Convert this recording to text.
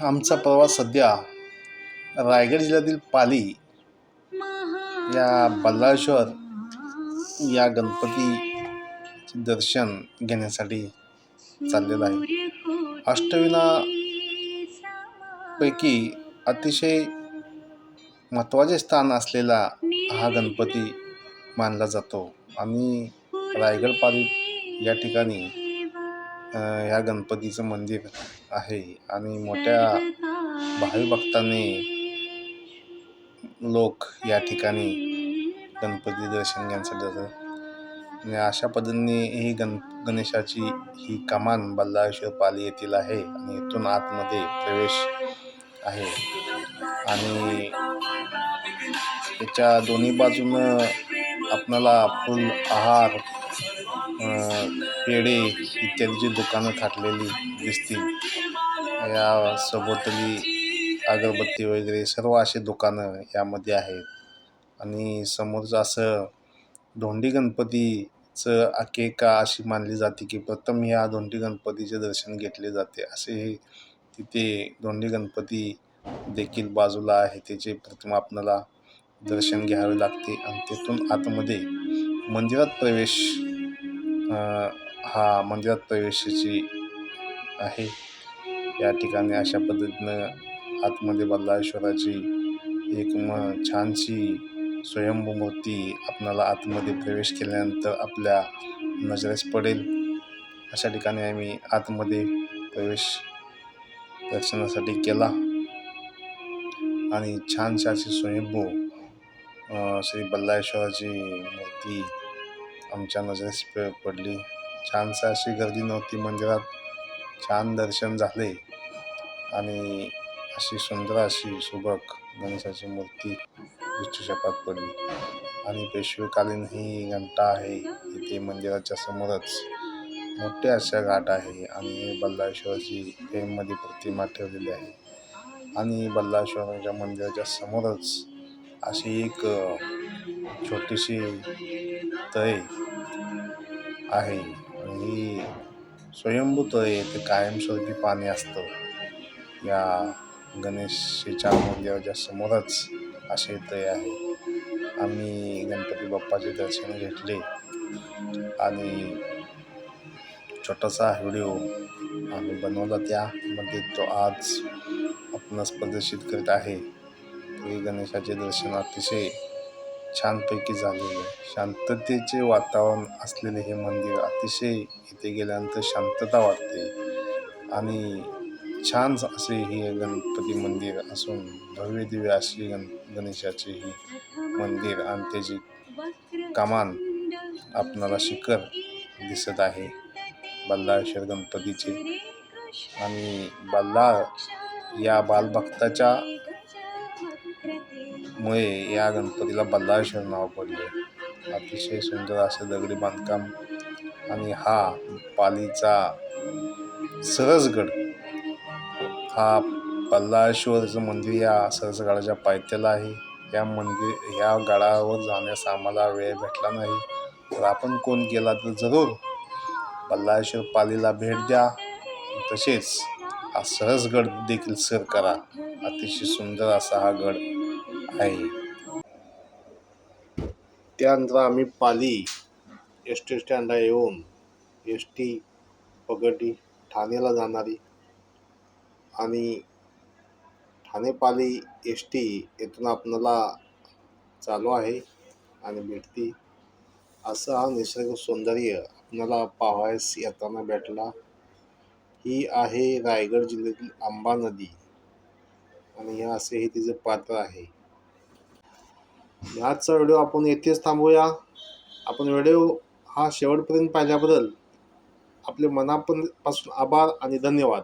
आमचा प्रवास सध्या रायगड जिल्ह्यातील पाली या बल्लाळेश्वर या गणपती दर्शन घेण्यासाठी चाललेला आहे. अष्टविनापैकी अतिशय महत्त्वाचे स्थान असलेला हा गणपती मानला जातो. आणि रायगड पाली या ठिकाणी ह्या गणपतीचं मंदिर आहे आणि मोठ्या भावी भक्तांनी लोक या ठिकाणी गणपती दर्शन घेण्यासाठी जातात आणि अशा पद्धतीने ही गण गणेशाची ही कमान बल्लाळेश्वर पाली येथील आहे आणि इथून आतमध्ये प्रवेश आहे. आणि त्याच्या दोन्ही बाजूनं आपणाला फुल आहार पेढे इत्यादीची दुकानं थाटलेली दिसतील. या सभोवताली अगरबत्ती वगैरे सर्व असे दुकानं यामध्ये आहेत. आणि समोरचं असं धोंडी गणपतीचं अकेका अशी मानली जाते की प्रथम ह्या धोंडी गणपतीचे दर्शन घेतले जाते. असे हे तिथे धोंडी गणपती देखील बाजूला आहे. त्याचे प्रथम आपणाला दर्शन घ्यावे लागते. आणि तिथून आतमध्ये मंदिरात प्रवेश हा मंदिरात प्रवेशाची आहे. या ठिकाणी अशा पद्धतीनं आतमध्ये बल्लाश्वराची एक म छानशी स्वयंभू मूर्ती आपणाला आतमध्ये प्रवेश केल्यानंतर आपल्या नजरेस पडेल. अशा ठिकाणी आम्ही आतमध्ये प्रवेश दर्शनासाठी केला. आणि छानशी अशी स्वयंभू श्री बल्लाश्वराची मूर्ती आमच्या नजरेस पडली. छानशी अशी गर्दी नव्हती. मंदिरात छान दर्शन झाले. आणि अशी सुंदर अशी सुबक गणेशाची मूर्ती दृष्टिक्षेपात पडली. आणि पेशवेकालीन ही घंटा आहे. इथे मंदिराच्या समोरच मोठे अशा घाट आहे. आणि बल्लाळेश्वराची फ्रेममध्ये प्रतिमा ठेवलेली आहे. आणि बल्लाळेश्वराच्या मंदिराच्या समोरच अशी एक छोटीशी तळे आहे. ही स्वयंभूत आहे ते कायमस्वरूपी पाणी असतं. या गणेशाच्या मंदिराच्या समोरच असे तय आहे. आम्ही गणपती बाप्पाचे दर्शन घेतले आणि छोटासा व्हिडिओ आम्ही बनवला त्यामध्ये तो आज आपणास प्रदर्शित करीत आहे. ते गणेशाचे दर्शन अतिशय छानपैकी झालेलं. आहे शांततेचे वातावरण असलेले हे मंदिर अतिशय इथे गेल्यानंतर शांतता वाटते. आणि छान असे हे गणपती मंदिर असून भव्य दिव्य अशी गण गणेशाचे ही मंदिर आणि त्याची कमान आपणाला शिखर दिसत आहे. बल्लाळेश्वर गणपतीचे. आणि बल्लाळ या बालभक्ताच्या मुळे या गणपतीला बल्लाळेश्वर नाव पडले. अतिशय सुंदर असं दगडी बांधकाम आणि हा पालीचा सरसगड. हा बल्लाळेश्वरचं मंदिर या सरसगडाच्या पायथ्याला आहे. या मंदिर या गडावर जाण्यास आम्हाला वेळ भेटला नाही. तर आपण कोण गेला तर जरूर बल्लाळेश्वर पालीला भेट द्या. तसेच हा सहजगड देखील सर करा. अतिशय सुंदर असा हा गड आहे. त्यानंतर आम्ही पाली एस टी स्टँडला येऊन एस टी पगडी ठाण्याला जाणारी आणि ठाणे पाली एस टी येथून आपणाला चालू आहे आणि भेटती. असं हा निसर्ग सौंदर्य आपणाला पाहायस येताना भेटला. ही आहे रायगड जिल्ह्यातील आंबा नदी आणि हे असे हे तिचं पात्र आहे. ह्याचा व्हिडिओ आपण येथेच थांबूया. आपण व्हिडिओ हा शेवटपर्यंत पाहिल्याबद्दल आपले मनापासून आभार आणि धन्यवाद.